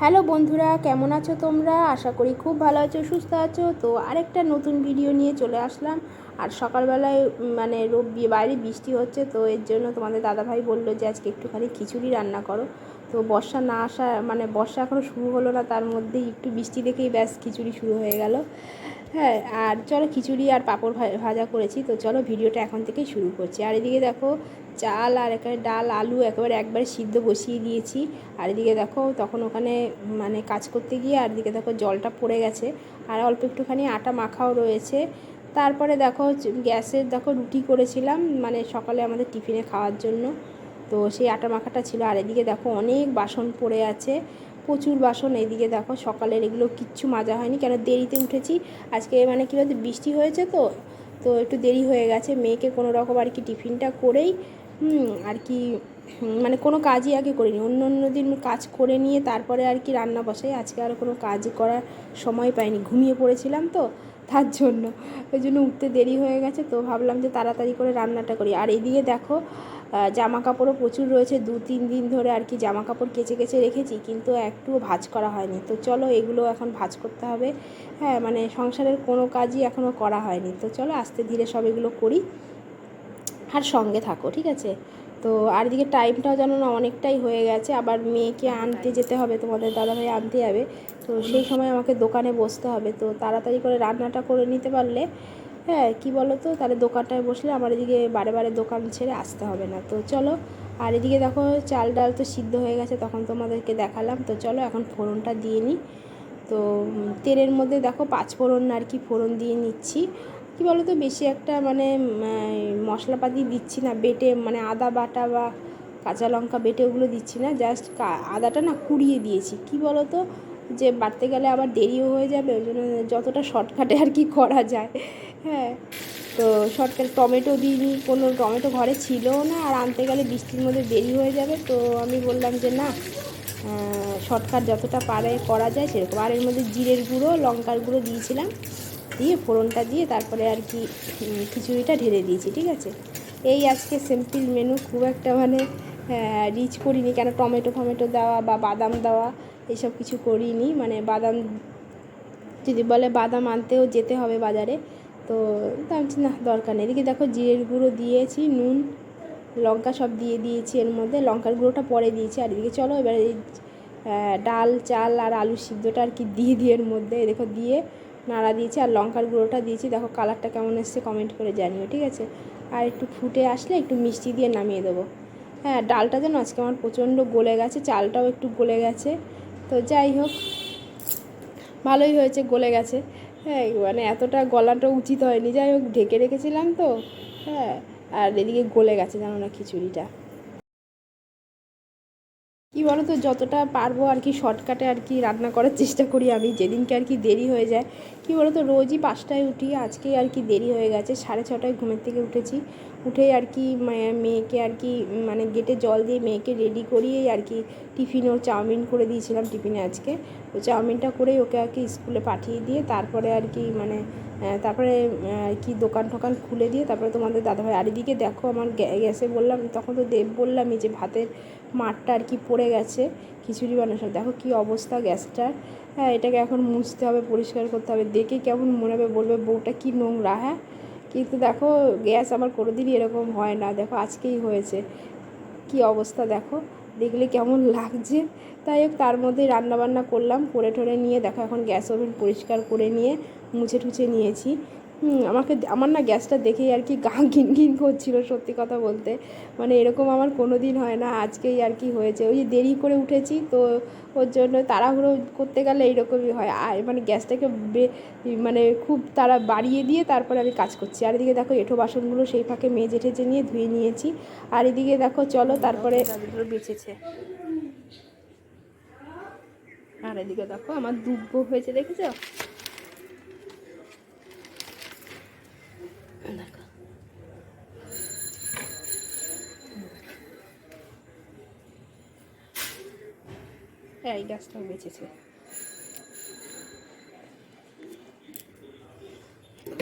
Hello বন্ধুরা, কেমন আছো তোমরা? আশা করি খুব ভালো আছো, সুস্থ আছো। তো আরেকটা নতুন ভিডিও নিয়ে চলে আসলাম। আর সকালবেলায় মানে রোব বাইরে বৃষ্টি হচ্ছে, তো এর জন্য তোমাদের দাদাভাই বলল যে আজকে একটুখানি খিচুড়ি রান্না করো। তো বর্ষা না আসা মানে বর্ষা এখনও শুরু হলো না, তার মধ্যেই একটু বৃষ্টি দেখেই ব্যাস খিচুড়ি শুরু হয়ে গেল। হ্যাঁ আর চলো খিচুড়ি আর পাঁপড় ভাজা করেছি। তো চলো ভিডিওটা এখন থেকেই শুরু করছি। আর এদিকে দেখো চাল আর এখানে ডাল, আলু একেবারে একবারে সিদ্ধ বসিয়ে দিয়েছি। আর এদিকে দেখো তখন ওখানে মানে কাজ করতে গিয়ে আর এদিকে দেখো জলটা পড়ে গেছে। আর অল্প একটুখানি আটা মাখাও রয়েছে। তারপরে দেখো গ্যাসের দেখো রুটি করেছিলাম মানে সকালে আমাদের টিফিনে খাওয়ার জন্য। তো সেই আটা মাখাটা ছিল। আর এদিকে দেখো অনেক বাসন পড়ে আছে। প্রচুর বাসন এইদিকে দেখো, সকালের এগুলো কিচ্ছু মাজা হয়নি। কেন? দেরিতে উঠেছি। আজকে মানে কী বলতো, বৃষ্টি হয়েছে তো তো একটু দেরি হয়ে গেছে। মেয়েকে কোনো রকম আর কি টিফিনটা করেই আর কি মানে কোনো কাজই আগে করিনি। অন্য অন্য দিন কাজ করে নিয়ে তারপরে আর কি রান্না বসাই। আজকে আর কোনো কাজ করার সময় পাইনি। ঘুমিয়ে পড়েছিলাম তো, তার জন্য। ওই জন্য উঠতে দেরি হয়ে গেছে, তো ভাবলাম যে তাড়াতাড়ি করে রান্নাটা করি। আর এদিকে দেখো জামা কাপড়ও প্রচুর রয়েছে, দু, তিন দিন ধরে আর কি জামা কাপড় কেচে কেচে রেখেছি, কিন্তু একটুও ভাঁজ করা হয়নি। তো চলো এগুলো এখন ভাঁজ করতে হবে। হ্যাঁ মানে সংসারের কোনো কাজই এখনও করা হয়নি। তো চলো আস্তে ধীরে সব এগুলো করি আর সঙ্গে থাকো, ঠিক আছে? তো আর এদিকে টাইমটাও যেন না অনেকটাই হয়ে গেছে। আবার মেয়েকে আনতে যেতে হবে, তোমাদের দাদাভাই আনতে যাবে। তো সেই সময় আমাকে দোকানে বসতে হবে। তো তাড়াতাড়ি করে রান্নাটা করে নিতে পারলে হ্যাঁ কি বলো তো তাহলে দোকানটায় বসলে আমার এদিকে বারে বারে দোকান ছেড়ে আসতে হবে না। তো চলো, আর এদিকে দেখো চাল ডাল তো সিদ্ধ হয়ে গেছে, তখন তোমাদেরকে দেখালাম। তো চলো, এখন ফোড়নটা দিয়ে নিই। তো তেলের মধ্যে দেখো পাঁচ ফোড়ন আর কি ফোড়ন দিয়ে নিচ্ছি। কি বলো তো বেশি একটা মানে মশলাপাতি দিচ্ছি না, বেটে মানে আদা বাটা বা কাঁচা লঙ্কা বেটে ওগুলো দিচ্ছি না, জাস্ট আদাটা না কুড়িয়ে দিয়েছি। কি বলো তো যে বাড়তে গেলে আবার দেরিও হয়ে যাবে, ওই জন্য যতটা শর্টকাটে আর কি করা যায়। হ্যাঁ তো শর্টকাট টমেটো দিইনি, কোনো টমেটো ঘরে ছিলও না, আর আনতে গেলে বৃষ্টির মধ্যে দেরি হয়ে যাবে, তো আমি বললাম যে না শর্টকাট যতটা পারে করা যায় সেরকম। আর এর মধ্যে জিরের গুঁড়ো, লঙ্কার গুঁড়ো দিয়েছিলাম, দিয়ে ফোড়নটা দিয়ে তারপরে আর কি খিচুড়িটা ঢেলে দিয়েছি, ঠিক আছে? এই আজকে সিম্পল মেনু খুব একটা মানে রিচ করিনি, কেন টমেটো ফমেটো দেওয়া বা বাদাম দেওয়া, এসব কিছু করিনি। মানে বাদাম, যদি বলে বাদাম আনতেও যেতে হবে বাজারে, তো আমি না, দরকার নেই। এদিকে দেখো জিরের গুঁড়ো দিয়েছি, নুন, লঙ্কা সব দিয়ে দিয়েছি এর মধ্যে। লঙ্কার গুঁড়োটা পরে দিয়েছি। আর এদিকে চলো, এবার এই ডাল, চাল আর আলু সিদ্ধটা আর কি দিয়ে দিয়ে এর মধ্যে দেখো দিয়ে নাড়া দিয়েছি আর লঙ্কার গুঁড়োটা দিয়েছি। দেখো কালারটা কেমন এসছে কমেন্ট করে জানিও, ঠিক আছে? আর একটু ফুটে আসলে একটু মিষ্টি দিয়ে নামিয়ে দেবো। হ্যাঁ ডালটা যেন আজকে আমার প্রচণ্ড গলে গেছে, চালটাও একটু গলে গেছে। তো যাই হোক, ভালোই হয়েছে, গলে গেছে। হ্যাঁ মানে এতটা গলাটা উচিত হয়নি। যাই হোক, ঢেকে রেখেছিলাম তো। হ্যাঁ আর এদিকে গলে গেছে জানো না খিচুড়িটা। কি বলো তো যতটা পারব আর কি শর্টকাটে আর কি রান্না করার চেষ্টা করি আমি, যেদিনকে আর কি দেরি হয়ে যায়। কি বলো তো রোজই পাঁচটায় উঠি, আজকেই আর কি দেরি হয়ে গেছে, সাড়ে ছটায় ঘুমের থেকে উঠেছি। উঠেই আর কি মেয়েকে আর কি মানে গেটে জল দিয়ে মেয়েকে রেডি করিয়েই আর কি টিফিন ওর চাউমিন করে দিয়েছিলাম টিফিনে আজকে। তো চাউমিনটা করেই ওকে আর কি স্কুলে পাঠিয়ে দিয়ে তারপরে আর কি মানে তারপরে কি দোকান টোকান খুলে দিয়ে তারপরে তোমাদের দাদাভাই, আর এদিকে দেখো আমার গ্যা- গ্যাসে বললাম, তখন তো দেব বললামই যে ভাতের মাঠটা আর কি পড়ে গেছে, খিচুড়ি বানানোর দেখো কী অবস্থা গ্যাসটার হ্যাঁ এটাকে এখন মুছতে হবে, পরিষ্কার করতে হবে। দেখে কেমন মনে হবে, বলবে বউটা কি নোংরা হ্যাঁ? কিন্তু দেখো, গ্যাস আমার কোনো দিনই এরকম হয় না। দেখো, আজকেই হয়েছে। কি অবস্থা দেখো। দেখলে কেমন লাগছে। তাই হোক, তার মধ্যে রান্না বান্না করলাম, করে ঠরে নিয়ে দেখো, এখন গ্যাস ওভেন পরিষ্কার করে নিয়ে মুছে টুছে নিয়েছি। আমাকে আমার না গ্যাসটা দেখেই আর কি গা ঘিন ঘিন করছিল সত্যি কথা বলতে। মানে এরকম আমার কোনো দিন হয় না, আজকেই আর কি হয়েছে। ওই যে দেরি করে উঠেছি, তো ওর জন্য তাড়াহুড়ো করতে গেলে এইরকমই হয়। আর মানে গ্যাসটাকে মানে খুব তারা বাড়িয়ে দিয়ে তারপরে আমি কাজ করছি। আর এদিকে দেখো এঁঠো বাসনগুলো সেই ফাঁকে মেজে ঠেজে নিয়ে ধুয়ে নিয়েছি। আর এদিকে দেখো, চলো তারপরে বেঁচেছে। আর এদিকে দেখো, আমার দুব্ব হয়েছে, দেখেছ? হ্যাঁ এই গাছটাও বেঁচেছে।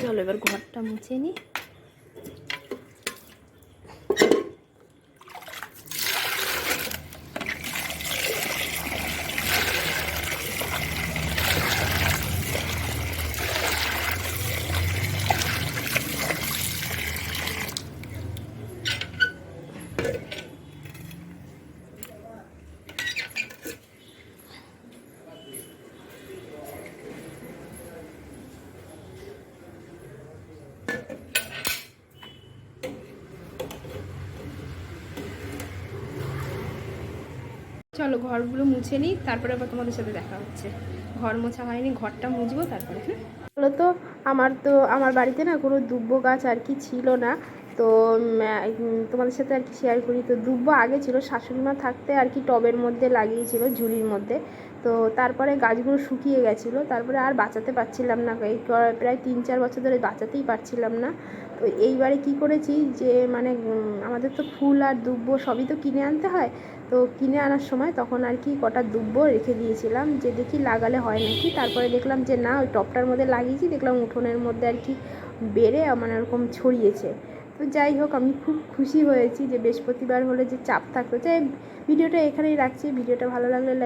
চলো এবার ঘরটা মুছে নিই চলো ঘরগুলো মুছে নিই, তারপরে আবার তোমাদের সাথে দেখা হচ্ছে। ঘর মোছা হয়নি, ঘরটা মুছবো, তারপরে হ্যাঁ? তো, আমার তো, আমার বাড়িতে না কোনো দুব্য গাছ আর কি ছিল না। তো তোমাদের সাথে আর কি শেয়ার করি। তো, দুব্ব আগে ছিল শাশুড়ি মা থাকতে আর কি টবের মধ্যে লাগিয়েছিল, ঝুড়ির মধ্যে। তো, তারপরে গাছগুলো শুকিয়ে গেছিল, তারপরে আর বাঁচাতে পারছিলাম না। এই প্রায় তিন চার বছর ধরে বাঁচাতেই পারছিলাম না। তো, এইবারে কি করেছি যে মানে আমাদের তো ফুল আর দুব্ব সবই তো কিনে আনতে হয়। তো, কিনে আনার সময় তখন আর কি কটা দুব্ব রেখে দিয়েছিলাম, যে দেখি লাগালে হয় নাকি। তারপরে দেখলাম যে, না, ওই টপটার মধ্যে লাগিয়েছি। দেখলাম উঠোনের মধ্যে আর কি বেড়ে মানে ওরকম ছড়িয়েছে। তো যাই হোক, আমি খুব খুশি হয়েছি যে বৃহস্পতিবার হলে যে চাপ থাকতো। যাই ভিডিওটা এখানেই রাখছি। ভিডিওটা ভালো লাগলে লাইক